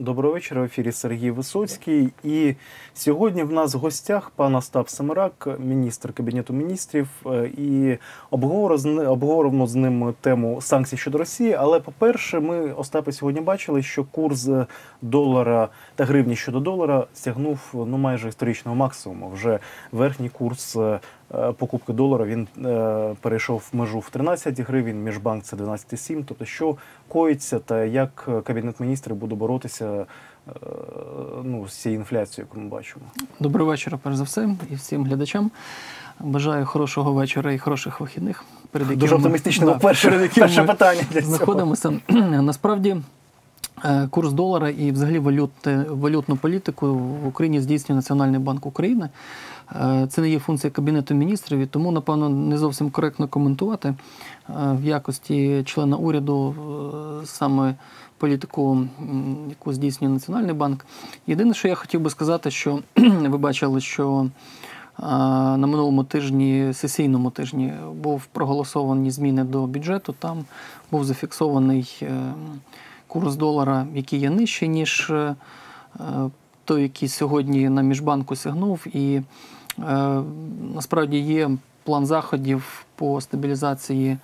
Доброго вечора. В ефірі Сергій Висоцький. І сьогодні в нас в гостях пан Остап Семирак, міністр кабінету міністрів, е, і обговоримо з ним тему санкцій щодо Росії. Але по-перше, ми Остапе сьогодні бачили, що курс долара та гривні щодо долара сягнув ну майже історичного максимуму. Вже верхній курс е, е, покупки долара він е, перейшов межу в 13 гривень. Міжбанк це 12,7. Тобто, що коїться та як кабінет міністрів буде боротися е, ну, з цією інфляцією, яку ми бачимо. Доброго вечора, перш за все, і всім глядачам. Бажаю хорошого вечора і хороших вихідних. Перед Дуже якими оптимістично да, перше, перед перше питання для цього. знаходимося. Насправді, е, курс долара і взагалі валюти, валютну політику в Україні здійснює Національний банк України. Е, Це не є функція Кабінету міністрів, і тому, напевно, не зовсім коректно коментувати е, в якості члена уряду е, саме політику, яку здійснює Національний банк. Єдине, що я хотів би сказати, що ви бачили, що на минулому тижні, сесійному тижні, був проголосовані зміни до бюджету. Там був зафіксований е, курс долара, який є нижчий, ніж е, е, той, який сьогодні на міжбанку сягнув. І е, насправді є план заходів по стабілізації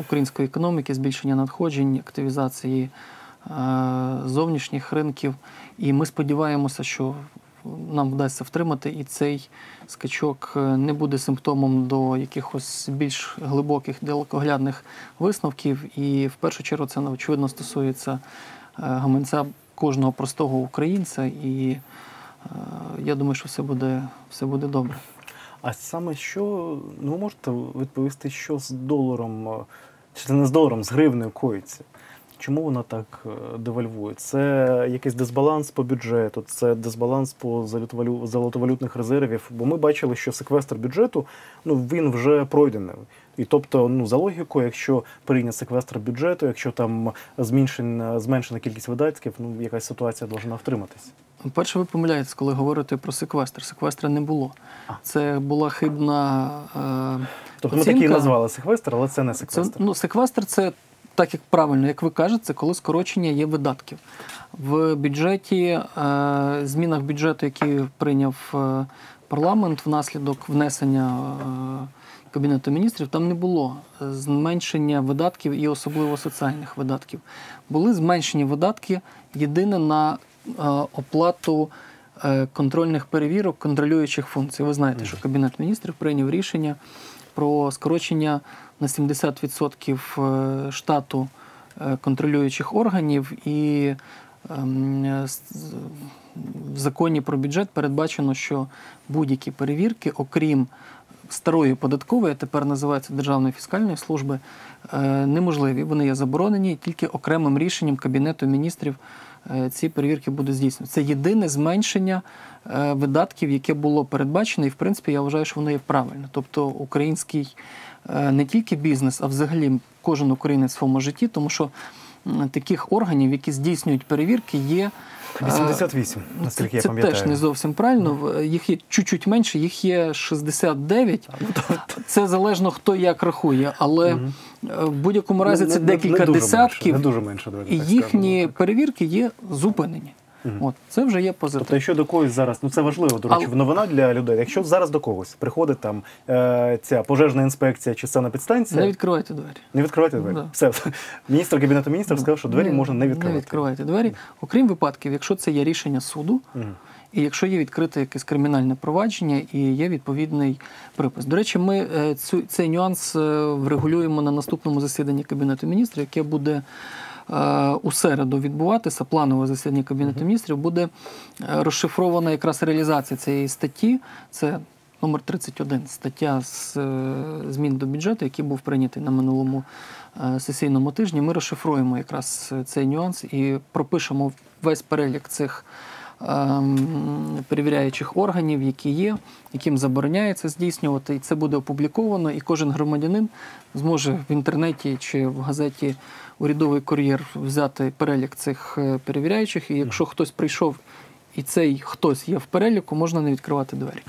української економіки, збільшення надходжень, активізації зовнішніх ринків. І ми сподіваємося, що нам вдасться втримати, і цей скачок е, не буде симптомом до якихось більш глибоких далекоглядних висновків. І в першу чергу це очевидно стосується е, гаманця кожного простого українця. І е, я думаю, що все буде, все буде добре. А саме що, ну ви можете відповісти, що з доларом, чи не з доларом, з гривнею коїться? Чому вона так е, девальвує? Це якийсь дисбаланс по бюджету, це дисбаланс по золотовалю- золотовалютних резервів. Бо ми бачили, що секвестр бюджету ну він вже пройдений. І тобто, ну за логікою, якщо прийнят секвестр бюджету, якщо там зменшена, зменшена кількість видатків, ну якась ситуація повинна втриматися. Перше, ви помиляєтесь, коли говорите про секвестр. Секвестра не було. А. Це була хибна. Е, Тобто ми оцінка. такий назвали секвестр, але це не Це, секвестр. ну, секвестр це так як правильно, як ви кажете, це коли скорочення є видатків. В бюджеті, е, змінах бюджету, які прийняв е, парламент внаслідок внесення е, Кабінету міністрів, там не було зменшення видатків і особливо соціальних видатків. Були зменшені видатки єдине на оплату контрольних перевірок, контролюючих функцій. Ви знаєте, що Кабінет міністрів прийняв рішення про скорочення на 70% е, штату е, контролюючих органів, і ем, в законі про бюджет передбачено, що будь-які перевірки, окрім старої податкової, тепер називається Державної фіскальної служби, е, неможливі. Вони є заборонені, тільки окремим рішенням Кабінету міністрів ці перевірки будуть здійснені. Це єдине зменшення е, видатків, яке було передбачено, і в принципі я вважаю, що воно є правильно. Тобто український е, не тільки бізнес, а взагалі кожен українець в своєму житті, тому що таких органів, які здійснюють перевірки, є. Е, 88, наскільки це, я це теж не зовсім правильно. Їх є чуть-чуть менше, їх є 69. Ну, Це залежно хто як рахує, але е, в будь-якому разі це декілька десятків, і їхні перевірки є зупинені. Мгм. От це вже є позитив. Тобто, якщо до когось зараз, ну це важливо, до речі, Але- новина для людей. Якщо зараз до когось приходить там е, ця пожежна інспекція чи санепідстанція, Не відкривайте двері. не відкривайте двері. Да. Все, міністр кабінету міністрів сказав, що двері Не- можна не відкривати. Не відкривайте двері, окрім випадків, якщо це є рішення суду, Мгм. і якщо є відкрите якесь кримінальне провадження і є відповідний припис. До речі, ми е, цю, цей нюанс е, врегулюємо на наступному засіданні Кабінету міністрів, яке буде у середу відбуватися. Планове засідання Кабінету міністрів буде е, розшифрована якраз реалізація цієї статті. Це номер 31, стаття з е, змін до бюджету, який був прийнятий на минулому е, сесійному тижні. Ми розшифруємо якраз е, цей нюанс і пропишемо весь перелік цих перевіряючих органів, які є, яким забороняється здійснювати, і це буде опубліковано, і кожен громадянин зможе в інтернеті чи в газеті Урядовий кур'єр взяти перелік цих е, перевіряючих. І якщо хтось прийшов і цей хтось є в переліку, можна не відкривати двері.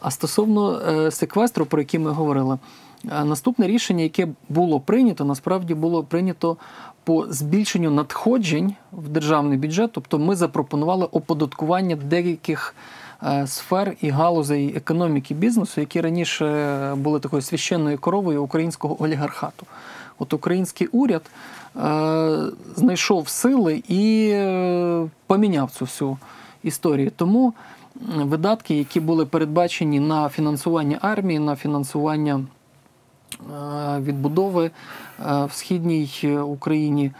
А стосовно е, секвестру, про який ми говорили, Наступне рішення, яке було прийнято, насправді було прийнято по збільшенню надходжень в державний бюджет. Тобто ми запропонували оподаткування деяких е, сфер і галузей економіки бізнесу, які раніше були такою священною коровою українського олігархату. От український уряд е, знайшов сили і е, поміняв цю всю історію. Тому видатки, які були передбачені на фінансування армії, на фінансування відбудови е, в східній е, Україні,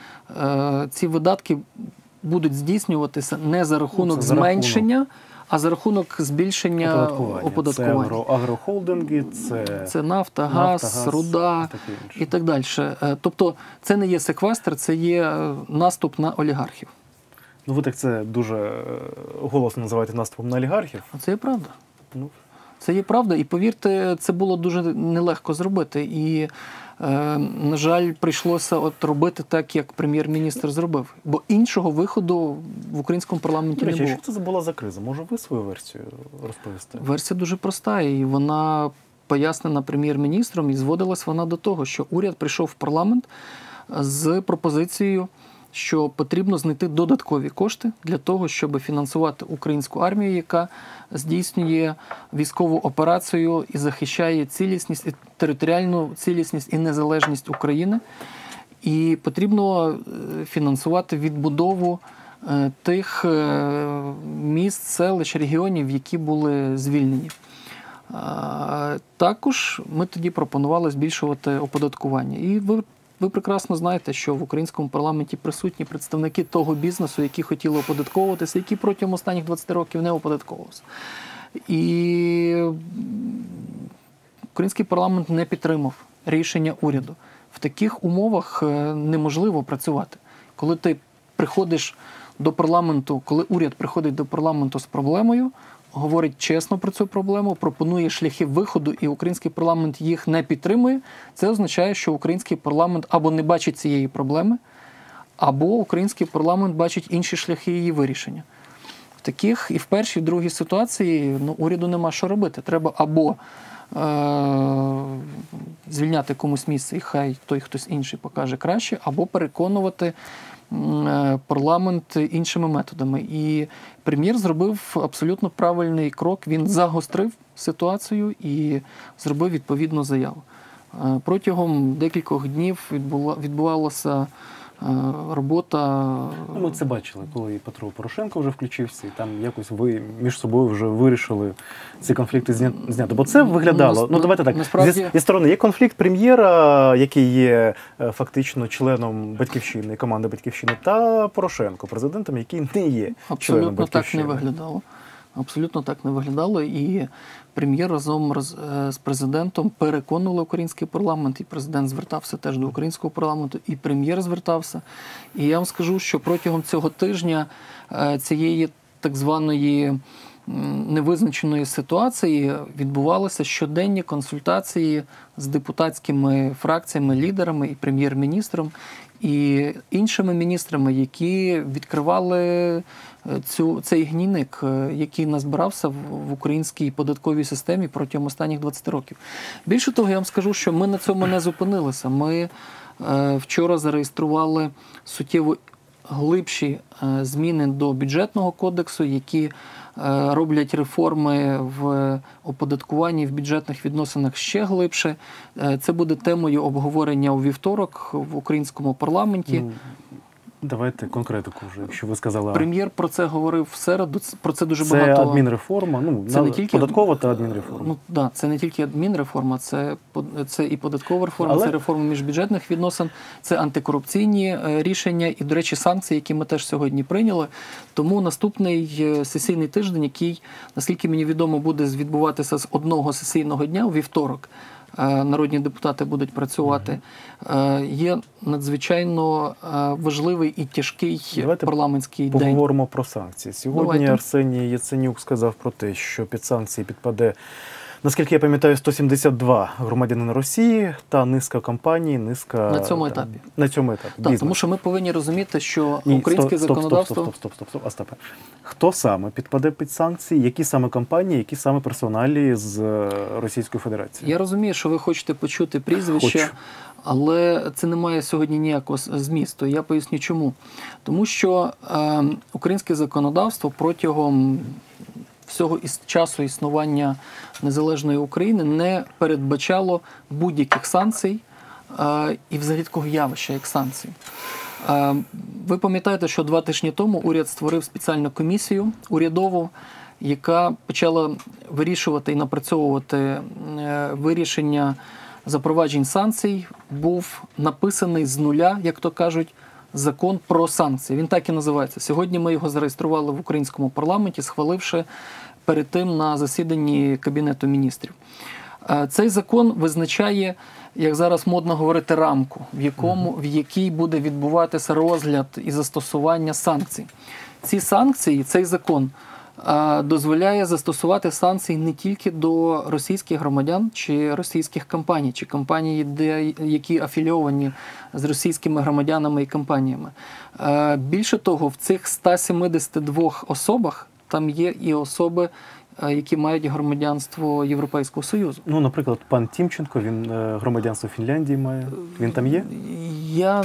е, ці видатки будуть здійснюватися не за рахунок Ну, за рахунок. зменшення, а за рахунок збільшення Оподаткування. оподаткування. Це агрохолдинги, це, Це нафта, газ, Нафта, газ руда і так далі. Е, Тобто це не є секвестр, це є е, наступ на олігархів. Ну, ви так це дуже е, голосно називаєте наступом на олігархів. А Це є правда. Ну, Це є правда, і повірте, це було дуже нелегко зробити. І, е, на жаль, прийшлося от робити так, як прем'єр-міністр зробив. Бо іншого виходу в українському парламенті до не було. що це була за криза? Може, ви свою версію розповісти? Версія дуже проста, і вона пояснена прем'єр-міністром, і зводилась вона до того, що уряд прийшов в парламент з пропозицією, що потрібно знайти додаткові кошти для того, щоб фінансувати українську армію, яка здійснює військову операцію і захищає цілісність і територіальну цілісність і незалежність України. І потрібно е, фінансувати відбудову е, тих е, міст, селищ, регіонів, які були звільнені. Також ми тоді пропонували збільшувати оподаткування. І ви, ви прекрасно знаєте, що в українському парламенті присутні представники того бізнесу, які хотіли оподатковуватися, які протягом останніх 20 років не оподатковувалися. І український парламент не підтримав рішення уряду. В таких умовах е, неможливо працювати. Коли ти приходиш до парламенту, коли уряд приходить до парламенту з проблемою, говорить чесно про цю проблему, пропонує шляхи виходу, і український парламент їх не підтримує, це означає, що український парламент або не бачить цієї проблеми, або український парламент бачить інші шляхи її вирішення. В таких і в першій, і в другій ситуації ну, уряду нема що робити. Треба або е- звільняти комусь місце, і хай той хтось інший покаже краще, або переконувати парламент іншими методами. І прем'єр зробив абсолютно правильний крок. Він загострив ситуацію і зробив відповідну заяву. Е, Протягом декількох днів е, робота. Ну, ми це бачили, коли і Петро Порошенко вже включився, і там якось ви між собою вже вирішили ці конфлікти зняти. Бо це виглядало. нас- Ну, давайте так. насправді- Зі, зі сторони є конфлікт прем'єра, який є е, фактично членом батьківщини, команди батьківщини, та Порошенко, президентом, який не є членом Абсолютно так не виглядало. Абсолютно так не виглядало. І прем'єр разом е, з президентом переконували український парламент, і президент звертався теж до українського парламенту, і прем'єр звертався. І я вам скажу, що протягом цього тижня е, цієї так званої невизначеної ситуації відбувалися щоденні консультації з депутатськими фракціями, лідерами і прем'єр-міністром. І іншими міністрами, які відкривали е, цю цей гнійник, е, який назбирався в, українській податковій системі протягом останніх 20 років. Більше того, я вам скажу, що ми на цьому не зупинилися. Ми е, вчора зареєстрували суттєво глибші зміни до бюджетного кодексу, які роблять реформи в оподаткуванні в бюджетних відносинах ще глибше. Е, Це буде темою обговорення у вівторок в українському парламенті. Давайте конкретику вже, якщо ви сказали. Прем'єр про це говорив в середу. Про це дуже це багато. адмінреформа, ну, Це не тільки податкова та адмінреформа. Ну да, це не тільки адмінреформа, це це і податкова реформа, Але- це реформа міжбюджетних відносин, це антикорупційні е, рішення і, до речі, санкції, які ми теж сьогодні прийняли. Тому наступний е, сесійний тиждень, який, наскільки мені відомо, буде відбуватися з одного сесійного дня у вівторок. Е, Народні депутати будуть працювати. е, Є надзвичайно е, важливий і тяжкий Давайте парламентський день. Поговоримо про санкції. Сьогодні Давайте. Арсеній Яценюк сказав про те, що під санкції підпаде наскільки я пам'ятаю, 172 громадянина Росії та низка компаній, низка На цьому етапі. На цьому етапі. Так, бізнес. тому що ми повинні розуміти, що Ні, українське стоп, стоп, законодавство Стоп, стоп, стоп, стоп, стоп, Остапе. Хто саме підпаде під санкції? Які саме компанії, які саме персоналі з е, Російської Федерації? Я розумію, що ви хочете почути прізвище, Хочу. але це не має сьогодні ніякого змісту. Я поясню чому. Тому що е, українське законодавство протягом всього із часу існування незалежної України не передбачало будь-яких санкцій і взагалі такого явища, як санкції. Ви пам'ятаєте, що два тижні тому уряд створив спеціальну комісію урядову, яка почала вирішувати і напрацьовувати е, вирішення запроваджень санкцій. Був написаний з нуля, як то кажуть, закон про санкції. Він так і називається. Сьогодні ми його зареєстрували в українському парламенті, схваливши перед тим на засіданні Кабінету міністрів. Е, Цей закон визначає, як зараз модно говорити, рамку, в якому в якій буде відбуватися розгляд і застосування санкцій. Ці санкції, цей закон е, дозволяє застосувати санкції не тільки до російських громадян чи російських компаній, чи компаній, де, які афілійовані з російськими громадянами і компаніями. Е, Більше того, в цих 172 особах там є і особи, е, які мають громадянство Європейського Союзу. Ну, наприклад, пан Тімченко, він е, громадянство Фінляндії має. Він там є? Я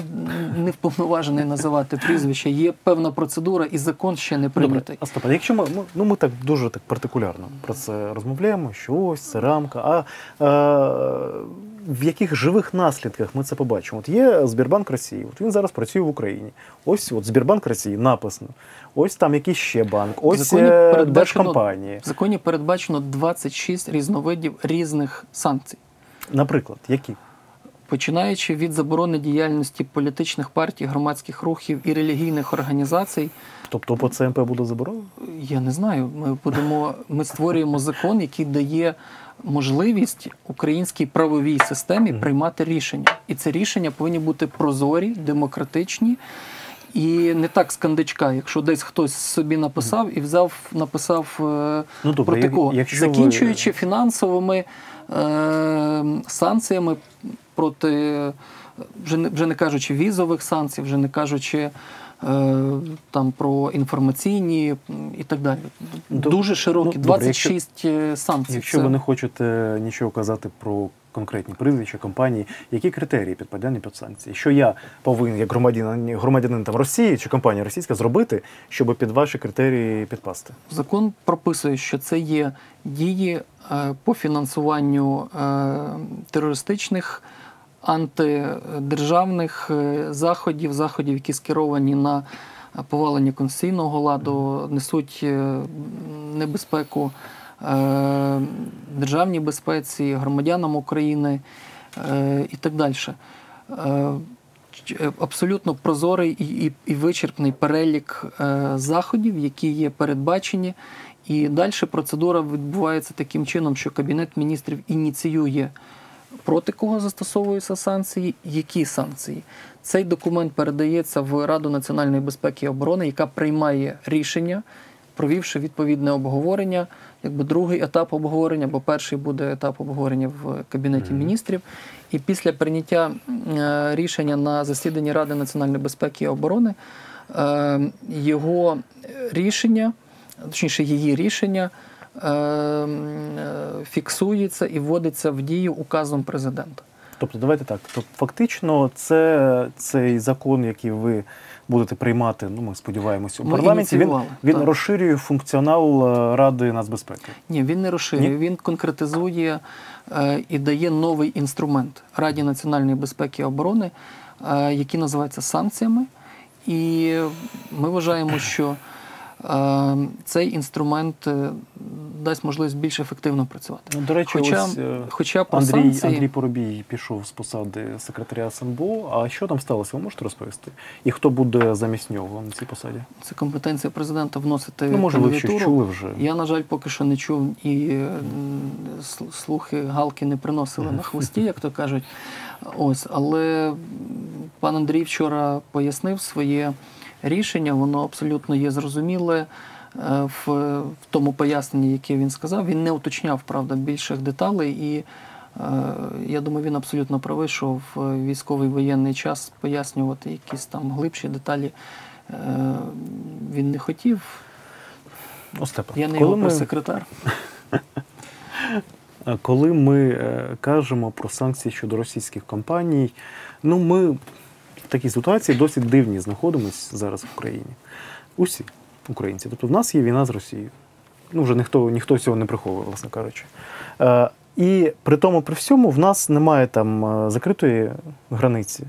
не вповноважений називати прізвище. Є певна процедура, і закон ще не прийнятий. Остапа, якщо ми, ну, ми так дуже так партикулярно про це розмовляємо, що ось це рамка, а е, в яких живих наслідках ми це побачимо? От є Збірбанк Росії, от він зараз працює в Україні. Ось от Збірбанк Росії написано. Ось там якийсь ще банк, ось е, держкомпанії. В законі передбачено 26 різновидів різних санкцій. Наприклад, які? Починаючи від заборони діяльності політичних партій, громадських рухів і релігійних організацій, Тобто по ЦМП буде заборонено? я не знаю. Ми будемо, ми створюємо закон, який дає можливість українській правовій системі приймати рішення. І це рішення повинні бути прозорі, демократичні. І не так з кандичка, якщо десь хтось собі написав і взяв, написав е, Ну, добре, проти як- кого. ви- закінчуючи фінансовими е, санкціями проти, вже не, вже не кажучи візових санкцій, вже не кажучи там про інформаційні і так далі. Дуже широкі, ну, добре, 26 санкцій. Якщо Це- ви не хочете нічого казати про конкретні прізвища компанії, які критерії підпадання під санкції? Що я повинен, як громадянин, громадянин там Росії чи компанія російська, зробити, щоб під ваші критерії підпасти? Закон прописує, що це є дії е, по фінансуванню е, терористичних антидержавних е, заходів, заходів, які скеровані на повалення конституційного ладу, несуть е, небезпеку е, державній безпеці, громадянам України і так далі. Абсолютно прозорий і, і, і вичерпний перелік е, заходів, які є передбачені. І далі процедура відбувається таким чином, що Кабінет міністрів ініціює проти кого застосовуються санкції, які санкції. Цей документ передається в Раду національної безпеки і оборони, яка приймає рішення, провівши відповідне обговорення, якби другий етап обговорення, бо перший буде етап обговорення в Кабінеті міністрів. І після прийняття е, рішення на засіданні Ради національної безпеки і оборони е, його рішення, точніше, її рішення. Е, м, е, Фіксується і вводиться в дію указом президента. Тобто, давайте так. Тобто, фактично, це цей закон, який ви будете приймати, ну ми сподіваємося, у Ми парламенті. Він, він так. розширює функціонал е, Ради нацбезпеки. Ні, він не розширює, Ні? він конкретизує е, і дає новий інструмент Раді національної безпеки і оборони, е, який називається санкціями. І ми вважаємо, що цей інструмент е, дасть можливість більш ефективно працювати. Ну, до речі, Хоча, ось е, хоча про Андрій, санкції, Андрій Поробій пішов з посади секретаря СНБО. А що там сталося? Ви можете розповісти? І хто буде замість нього на цій посаді? це компетенція президента вносити Ну, може, ви щось чули вже. Я, на жаль, поки що не чув і е, слухи галки не приносили на хвості, як то кажуть. Ось, але пан Андрій вчора пояснив своє рішення, воно абсолютно є зрозуміле. е, в, в тому поясненні, яке він сказав. Він не уточняв, правда, більших деталей. І е, я думаю, він абсолютно правий, що в військовий воєнний час пояснювати якісь там глибші деталі е, він не хотів. Остапе, Я не його ми, е, коли ми кажемо про санкції щодо російських компаній, ну ми в такій ситуації досить дивні знаходимося зараз в Україні. Усі українці. Тобто в нас є війна з Росією. Ну, вже ніхто, ніхто цього не приховує, власне кажучи. Е, і при тому, при всьому, в нас немає там е, закритої границі,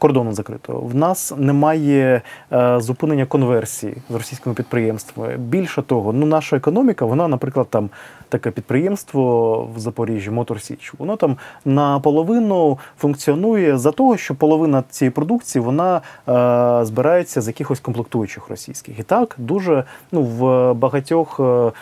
кордону закритого. В нас немає е, зупинення конверсії з російськими підприємствами. Більше того, ну наша економіка, вона, наприклад, там таке підприємство в Запоріжжі, Моторсіч, воно там наполовину функціонує за того, що половина цієї продукції вона е, збирається з якихось комплектуючих російських. І так дуже ну в багатьох. Е,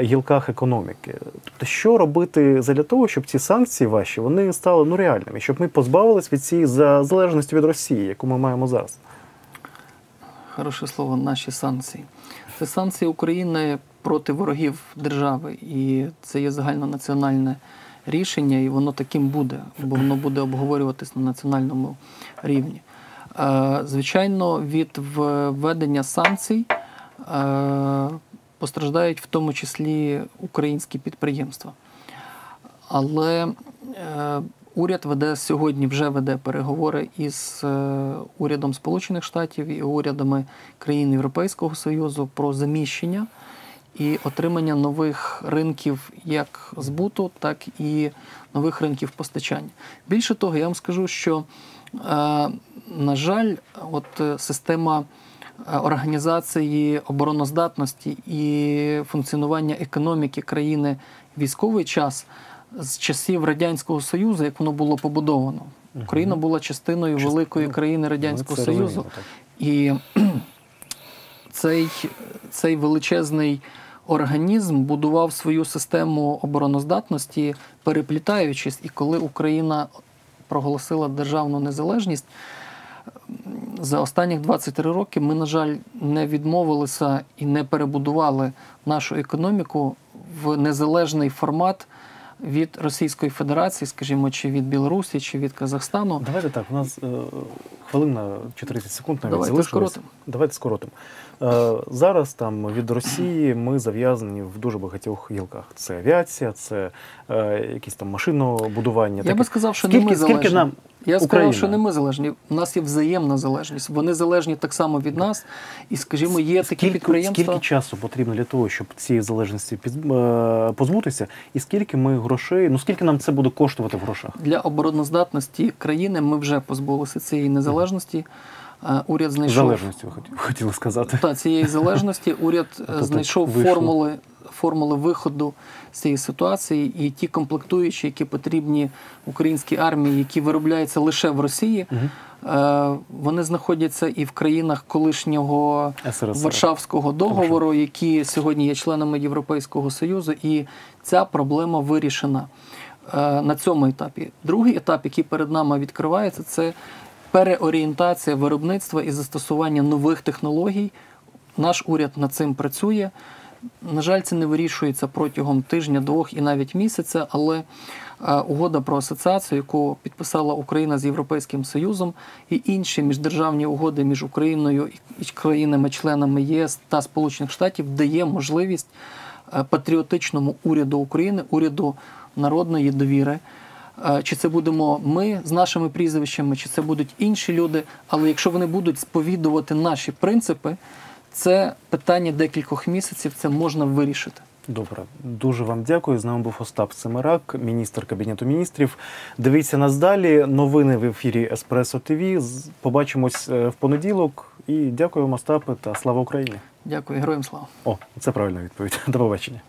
Гілках економіки, тобто, що робити для того, щоб ці санкції ваші вони стали ну реальними, щоб ми позбавились від цієї залежності від Росії, яку ми маємо зараз. Хороше слово, наші санкції. Це санкції України проти ворогів держави, і це є загальнонаціональне рішення, і воно таким буде, бо воно буде обговорюватись на національному рівні. Е, Звичайно, від введення санкцій е, постраждають в тому числі українські підприємства. Але е, уряд веде сьогодні, вже веде переговори із е, урядом Сполучених Штатів і урядами країн Європейського Союзу про заміщення і отримання нових ринків як збуту, так і нових ринків постачання. Більше того, я вам скажу, що, е, на жаль, от система організації обороноздатності і функціонування економіки країни в військовий час з часів Радянського Союзу, як воно було побудовано. Україна була частиною великої ну, країни Радянського Союзу. І цей, цей величезний організм будував свою систему обороноздатності, переплітаючись, і коли Україна проголосила державну незалежність. За останніх 23 роки ми, на жаль, не відмовилися і не перебудували нашу економіку в незалежний формат від Російської Федерації, скажімо, чи від Білорусі, чи від Казахстану. Давайте так, у нас е, хвилина чи 30 секунд навіть залишилось. Давайте скоротимо. Е, зараз там від Росії ми зав'язані в дуже багатьох гілках. Це авіація, це е, якісь там машинобудування. Я би сказав, що скільки, не ми скільки нам Я Україна? сказав, що не ми залежні. У нас є взаємна залежність. Вони залежні так само від нас. І, скажімо, є такі скільки, підприємства. скільки часу потрібно для того, щоб цієї залежності е, позбутися, і скільки ми грошей, ну скільки нам це буде коштувати в грошах? Для обороноздатності країни ми вже позбулися цієї незалежності. Е, Уряд знайшов Залежності, ви хот- сказати. та, цієї залежності. Уряд е, знайшов формули, формули виходу з цієї ситуації, і ті комплектуючі, які потрібні українській армії, які виробляються лише в Росії. Е, Вони знаходяться і в країнах колишнього СРСР. Варшавського договору, які сьогодні є членами Європейського Союзу, і ця проблема вирішена е, на цьому етапі. Другий етап, який перед нами відкривається, це переорієнтація виробництва і застосування нових технологій. Наш уряд над цим працює. На жаль, це не вирішується протягом тижня, двох і навіть місяця, але е, угода про асоціацію, яку підписала Україна з Європейським Союзом, і інші міждержавні угоди між Україною і країнами-членами ЄС та Сполучених Штатів дає можливість е, патріотичному уряду України, уряду народної довіри. Е, Чи це будемо ми з нашими прізвищами, чи це будуть інші люди. Але якщо вони будуть сповідувати наші принципи, це питання декількох місяців, це можна вирішити. Добре, дуже вам дякую. З нами був Остап Семерак, міністр кабінету міністрів. Дивіться нас далі. Новини в ефірі Еспресо ТВ. Побачимось е, в понеділок. І дякую вам, Остапе, та слава Україні. Дякую, героям слава. О, це правильна відповідь. До побачення.